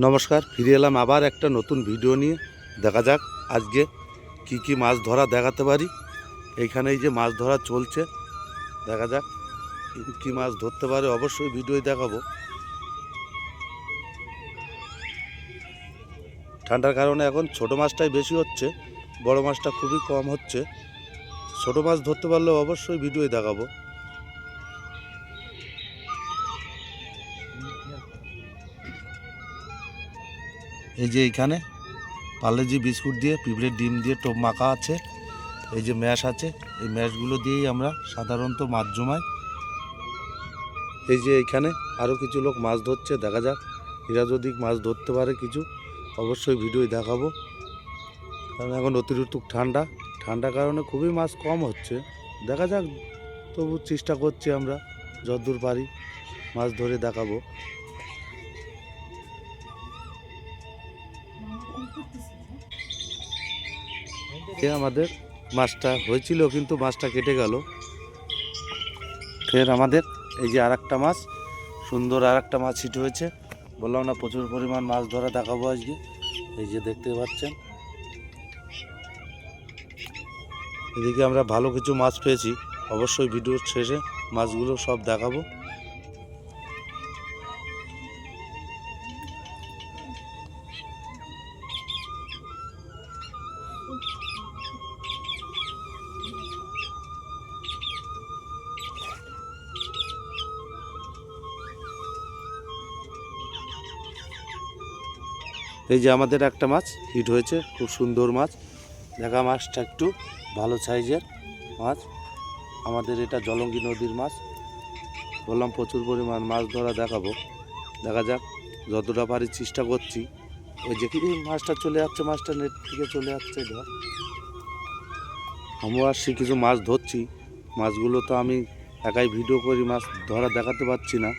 নমস্কার, ফিরে এলাম আবার একটা নতুন ভিডিও নিয়ে। দেখা যাক আজকে কি কি মাছ ধরা দেখাতে পারি। এইখানে এই যে মাছ ধরা চলছে, দেখা যাক কি- কি মাছ ধরতে পারে। অবশ্যই ভিডিওই দেখাবো। ঠান্ডার কারণে এখন ছোট মাছটাই বেশি হচ্ছে, বড় মাছটা খুবই কম হচ্ছে। ছোট মাছ ধরতে পারলে অবশ্যই ভিডিওই দেখাবো। এই যে এইখানে পার্লেজি বিস্কুট দিয়ে, পিঁপড়ের ডিম দিয়ে টোপ মাখা আছে, এই যে ম্যাশ আছে, এই ম্যাশগুলো দিয়েই আমরা সাধারণত মাছ জমাই। এই যে এইখানে আরও কিছু লোক মাছ ধরছে, দেখা যাক এরা যদি মাছ ধরতে পারে কিছু, অবশ্যই ভিডিও দেখাবো। কারণ এখন অতিরিক্ত ঠান্ডা ঠান্ডার কারণে খুবই মাছ কম হচ্ছে। দেখা যাক, তবু চেষ্টা করছি আমরা, যতদূর পারি মাছ ধরে দেখাবো। আমাদের মাছটা হয়েছিল কিন্তু মাছটা কেটে গেল। ফের আমাদের এই যে আর মাছ, সুন্দর আর একটা মাছ হিট হয়েছে। বললাম না, প্রচুর পরিমাণ মাছ ধরা দেখাবো আজকে। এই যে দেখতে পাচ্ছেন। এদিকে আমরা ভালো কিছু মাছ পেয়েছি। অবশ্যই ভিডিওর শেষে মাছগুলো সব দেখাবো। এই যে আমাদের একটা মাছ, হিট হয়েছে, খুব সুন্দর মাছ। দেখা মাছটা একটু ভালো সাইজের মাছ। আমাদের এটা জলঙ্গি নদীর মাছ। বললাম প্রচুর পরিমাণ মাছ ধরা দেখাবো। দেখা যাক, যতটা পারি চেষ্টা করছি। ওই যে কি মাছটা চলে যাচ্ছে, মাছটা নেট থেকে চলে যাচ্ছে, ধর। আমিও আসছি, কিছু মাছ ধরছি। মাছগুলো তো আমি একাই ভিডিও করি, মাছ ধরা দেখাতে পারছি না।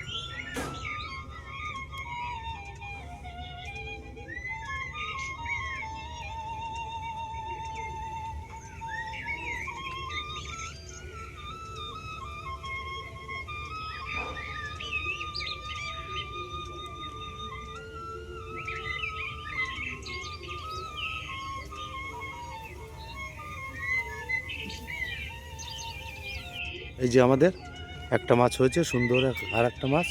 এই যে আমাদের একটা মাছ হয়েছে, সুন্দর আর একটা মাছ।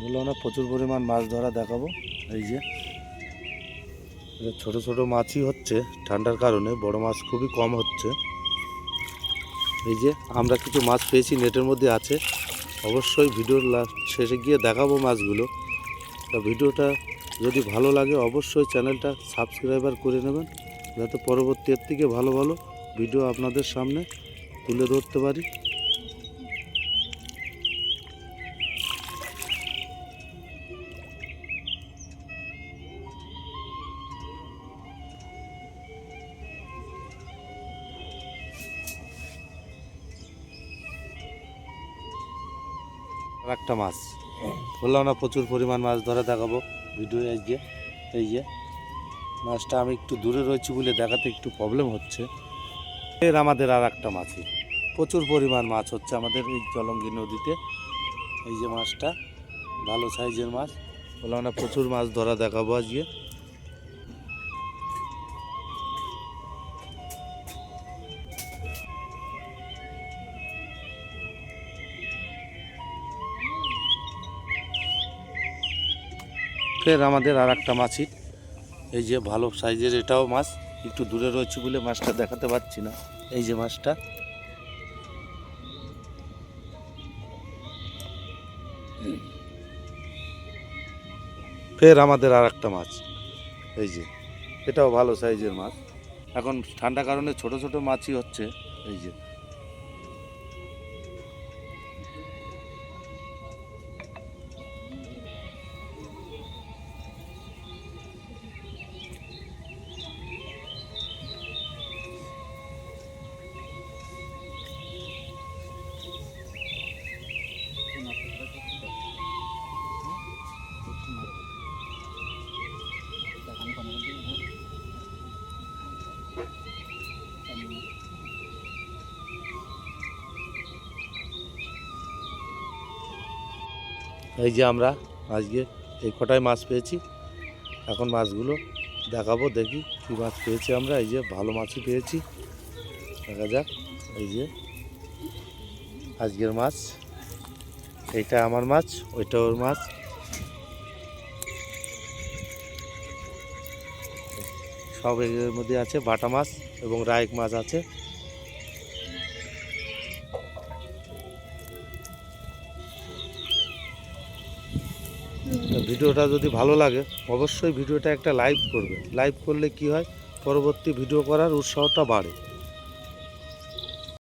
বললাম না প্রচুর পরিমাণ মাছ ধরা দেখাবো। এই যে ছোট ছোট মাছই হচ্ছে ঠান্ডার কারণে, বড় মাছ খুবই কম হচ্ছে। এই যে, আমরা কিছু মাছ পেয়েছি, নেটের মধ্যে আছে। অবশ্যই ভিডিওর লাস্ট শেষে গিয়ে দেখাবো মাছগুলো। তা ভিডিওটা যদি ভালো লাগে, অবশ্যই চ্যানেলটা সাবস্ক্রাইবার করে নেবেন। যাতে পরবর্তী এর থেকে ভালো ভালো ভিডিও আপনাদের সামনে তুলে ধরতে পারি? একটা মাছ। বললাম না, প্রচুর পরিমাণ মাছ ধরে দেখাবো ভিডিও আজকে এই যে। মাছটা আমি একটু দূরে রয়েছি বলে দেখাতে একটু প্রবলেম হচ্ছে। এর আমাদের আর একটা মাছই প্রচুর পরিমাণ মাছ হচ্ছে আমাদের এই জলঙ্গি নদীতে। এই যে মাছটা, ভালো সাইজের মাছ। বললাম আমরা প্রচুর মাছ ধরা দেখাবো আজকে। ফের আমাদের আর একটা মাছই। এই যে ভালো সাইজের এটাও মাছ। একটু দূরে রয়েছে বলে মাছটা দেখাতে পারছি না। এই যে মাছটা। ফের আমাদের আর একটা মাছ। এই যে, এটাও ভালো সাইজের মাছ। এখন ঠান্ডা কারণে ছোট ছোট মাছই হচ্ছে। এই যে এই যে আমরা আজকে এই কটাই মাছ পেয়েছি। এখন মাছগুলো দেখাবো, দেখি কী মাছ পেয়েছি আমরা। এই যে ভালো মাছই পেয়েছি। দেখা যাক, এই যে আজকের মাছ। এইটা আমার মাছ, ওইটা ওর মাছ। সব এর মধ্যে আছে বাটা মাছ এবং রায়ক মাছ আছে। ভিডিওটা যদি ভালো লাগে, অবশ্যই ভিডিওটা একটা লাইভ করবে লাইভ করলে কি হয়? পরবর্তী ভিডিও করার উৎসাহটা বাড়ে।